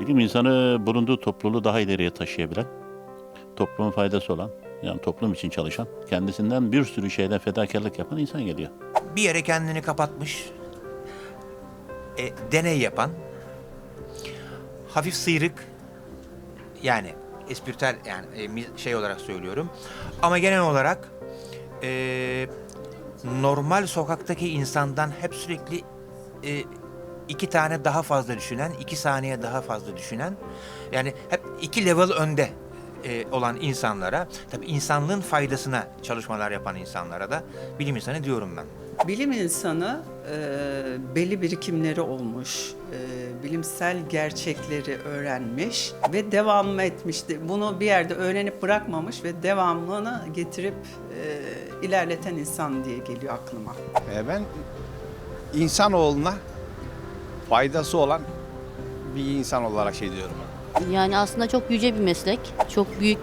Bilim insanı bulunduğu topluluğu daha ileriye taşıyabilen, toplumun faydası olan, yani toplum için çalışan, kendisinden bir sürü şeyden fedakarlık yapan insan geliyor. Bir yere kendini kapatmış, e, deney yapan, hafif sıyrık, yani espritüel yani e, şey olarak söylüyorum. Ama genel olarak e, normal sokaktaki insandan hep sürekli e, iki tane daha fazla düşünen, iki saniye daha fazla düşünen, yani hep iki level önde e, olan insanlara, tabii insanlığın faydasına çalışmalar yapan insanlara da bilim insanı diyorum ben. Bilim insanı e, belli birikimleri olmuş, e, bilimsel gerçekleri öğrenmiş ve devam etmişti. Bunu bir yerde öğrenip bırakmamış ve devamlılığını getirip e, ilerleten insan diye geliyor aklıma. E, Ben insanoğluna faydası olan bir insan olarak şey diyorum. Yani aslında çok yüce bir meslek. Çok büyük,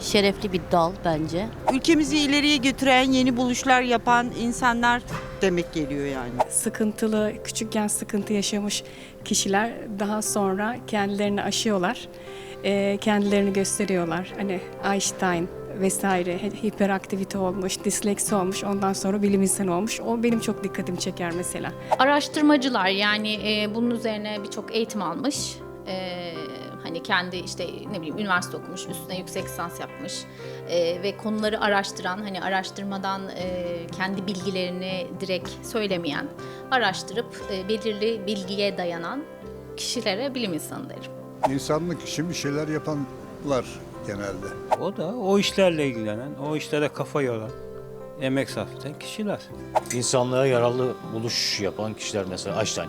şerefli bir dal bence. ülkemizi ileriye götüren, yeni buluşlar yapan insanlar demek geliyor yani. sıkıntılı, küçükken sıkıntı yaşamış kişiler daha sonra kendilerini aşıyorlar. Eee, kendilerini gösteriyorlar. Hani Einstein vesaire hi- hiperaktivite olmuş, disleksi olmuş, ondan sonra bilim insanı olmuş. O benim çok dikkatimi çeker mesela. Araştırmacılar yani e, bunun üzerine birçok eğitim almış. E, hani kendi işte ne bileyim üniversite okumuş, üstüne yüksek lisans yapmış E, ve konuları araştıran, hani araştırmadan e, kendi bilgilerini direkt söylemeyen, araştırıp e, belirli bilgiye dayanan kişilere bilim insanı derim. İnsanlık için bir şeyler yapanlar genelde. O da o işlerle ilgilenen, o işlere kafa yoran, emek sarf eden kişiler. İnsanlığa yararlı buluş yapan kişiler mesela Einstein.